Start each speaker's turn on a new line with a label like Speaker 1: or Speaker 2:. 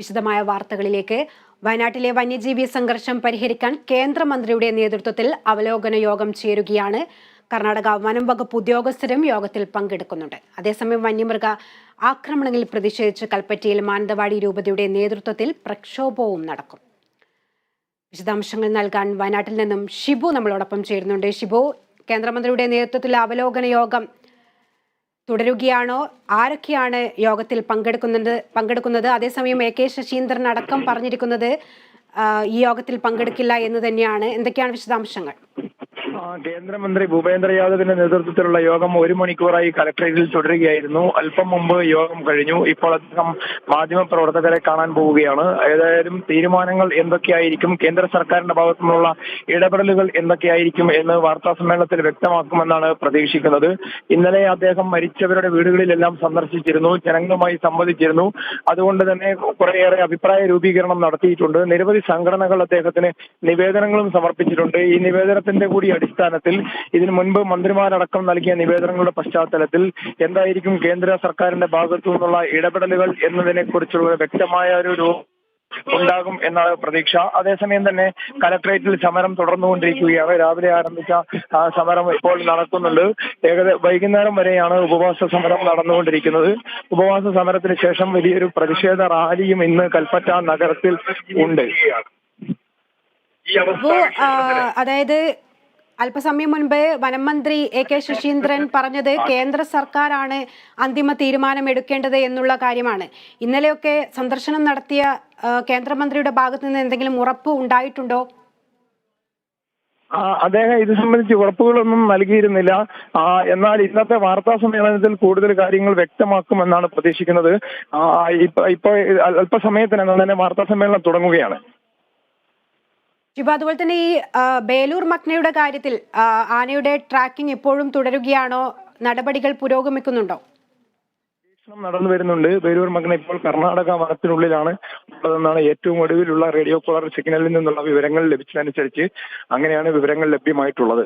Speaker 1: വിശദമായ വാർത്തകളിലേക്ക്. വയനാട്ടിലെ വന്യജീവി സംഘർഷം പരിഹരിക്കാൻ കേന്ദ്രമന്ത്രിയുടെ നേതൃത്വത്തിൽ അവലോകന യോഗം ചേരുകയാണ്. കർണാടക വനം വകുപ്പ് ഉദ്യോഗസ്ഥരും യോഗത്തിൽ പങ്കെടുക്കുന്നുണ്ട്. അതേസമയം വന്യമൃഗ ആക്രമണങ്ങളിൽ പ്രതിഷേധിച്ച് കൽപ്പറ്റയിൽ മാനന്തവാടി രൂപതയുടെ നേതൃത്വത്തിൽ പ്രക്ഷോഭവും നടക്കും. വിശദാംശങ്ങൾ നൽകാൻ വയനാട്ടിൽ നിന്നും ഷിബു നമ്മളോടൊപ്പം ചേരുന്നുണ്ട്. ഷിബു കേന്ദ്രമന്ത്രിയുടെ നേതൃത്വത്തിൽ അവലോകന യോഗം തുടരുകയാണോ? ആരൊക്കെയാണ് യോഗത്തിൽ പങ്കെടുക്കുന്നത് പങ്കെടുക്കുന്നത്? അതേസമയം എ കെ ശശീന്ദ്രൻ അടക്കം പറഞ്ഞിരിക്കുന്നത് ഈ യോഗത്തിൽ പങ്കെടുക്കില്ല എന്ന് തന്നെയാണ്. എന്തൊക്കെയാണ് വിശദാംശങ്ങൾ?
Speaker 2: കേന്ദ്രമന്ത്രി ഭൂപേന്ദ്ര യാദവിന്റെ നേതൃത്വത്തിലുള്ള യോഗം ഒരു മണിക്കൂറായി കലക്ടറേറ്റിൽ തുടരുകയായിരുന്നു. അല്പം മുമ്പ് യോഗം കഴിഞ്ഞു. ഇപ്പോൾ അദ്ദേഹം മാധ്യമപ്രവർത്തകരെ കാണാൻ പോവുകയാണ്. ഏതായാലും തീരുമാനങ്ങൾ എന്തൊക്കെയായിരിക്കും കേന്ദ്ര സർക്കാരിന്റെ ഭാഗത്തു നിന്നുള്ള ഇടപെടലുകൾ എന്തൊക്കെയായിരിക്കും എന്ന് വാർത്താ സമ്മേളനത്തിൽ വ്യക്തമാക്കുമെന്നാണ് പ്രതീക്ഷിക്കുന്നത്. ഇന്നലെ അദ്ദേഹം മരിച്ചവരുടെ വീടുകളിലെല്ലാം സന്ദർശിച്ചിരുന്നു ജനങ്ങളുമായി സംവദിച്ചിരുന്നു. അതുകൊണ്ട് തന്നെ കുറേയേറെ അഭിപ്രായ രൂപീകരണം നടത്തിയിട്ടുണ്ട്. നിരവധി സംഘടനകൾ അദ്ദേഹത്തിന് നിവേദനങ്ങളും സമർപ്പിച്ചിട്ടുണ്ട്. ഈ നിവേദനത്തിന്റെ കൂടി അടിസ്ഥാനത്തിൽ ഇതിനു മുൻപ് മന്ത്രിമാരടക്കം നൽകിയ നിവേദനങ്ങളുടെ പശ്ചാത്തലത്തിൽ എന്തായിരിക്കും കേന്ദ്ര സർക്കാരിന്റെ ഭാഗത്തു നിന്നുള്ള ഇടപെടലുകൾ എന്നതിനെ കുറിച്ചുള്ള വ്യക്തമായ ഒരു ഉണ്ടാകും എന്നാണ് പ്രതീക്ഷ. അതേസമയം തന്നെ കലക്ട്രേറ്റിൽ സമരം തുടർന്നുകൊണ്ടിരിക്കുകയാണ്. രാവിലെ ആരംഭിച്ച ആ, സമരം ഇപ്പോൾ നടക്കുന്നുണ്ട്. ഏകദേശം വൈകുന്നേരം വരെയാണ് ഉപവാസ സമരം നടന്നുകൊണ്ടിരിക്കുന്നത്. ഉപവാസ സമരത്തിന് ശേഷം വലിയൊരു പ്രതിഷേധ റാലിയും ഇന്ന് കൽപ്പറ്റ നഗരത്തിൽ ഉണ്ട്.
Speaker 1: അപ്പോ അതായത് അല്പസമയം മുൻപ് വനംമന്ത്രി എ കെ ശശീന്ദ്രൻ പറഞ്ഞത് കേന്ദ്ര സർക്കാരാണ് അന്തിമ തീരുമാനം എടുക്കേണ്ടത് എന്നുള്ള കാര്യമാണ്. ഇന്നലെയൊക്കെ സന്ദർശനം നടത്തിയ കേന്ദ്രമന്ത്രിയുടെ ഭാഗത്ത് നിന്ന് എന്തെങ്കിലും ഉറപ്പ് ഉണ്ടായിട്ടുണ്ടോ?
Speaker 2: അദ്ദേഹം ഇത് സംബന്ധിച്ച് ഉറപ്പുകളൊന്നും നൽകിയിരുന്നില്ല. എന്നാൽ ഇന്നത്തെ വാർത്താ സമ്മേളനത്തിൽ കൂടുതൽ കാര്യങ്ങൾ വ്യക്തമാക്കുമെന്നാണ് പ്രതീക്ഷിക്കുന്നത്. ഇപ്പൊ ഇപ്പൊ അല്പസമയത്തിനകം തന്നെ വാർത്താ സമ്മേളനം തുടങ്ങുകയാണ്.
Speaker 1: ശിവ അതുപോലെ തന്നെ ഈ ബേലൂർ മക്നയുടെ കാര്യത്തിൽ ആനയുടെ ട്രാക്കിംഗ് ഇപ്പോഴും തുടരുകയാണോ? നടപടികൾ പുരോഗമിക്കുന്നുണ്ടോ?
Speaker 2: നടന്നു വരുന്നുണ്ട്. ബേരൂർ മകൻ ഇപ്പോൾ കർണാടക വനത്തിനുള്ളിലാണ് ഉള്ളതെന്നാണ് ഏറ്റവും ഒടുവിലുള്ള റേഡിയോ കോളർ സിഗ്നലിൽ നിന്നുള്ള വിവരങ്ങൾ ലഭിച്ചതനുസരിച്ച് അങ്ങനെയാണ് വിവരങ്ങൾ ലഭ്യമായിട്ടുള്ളത്.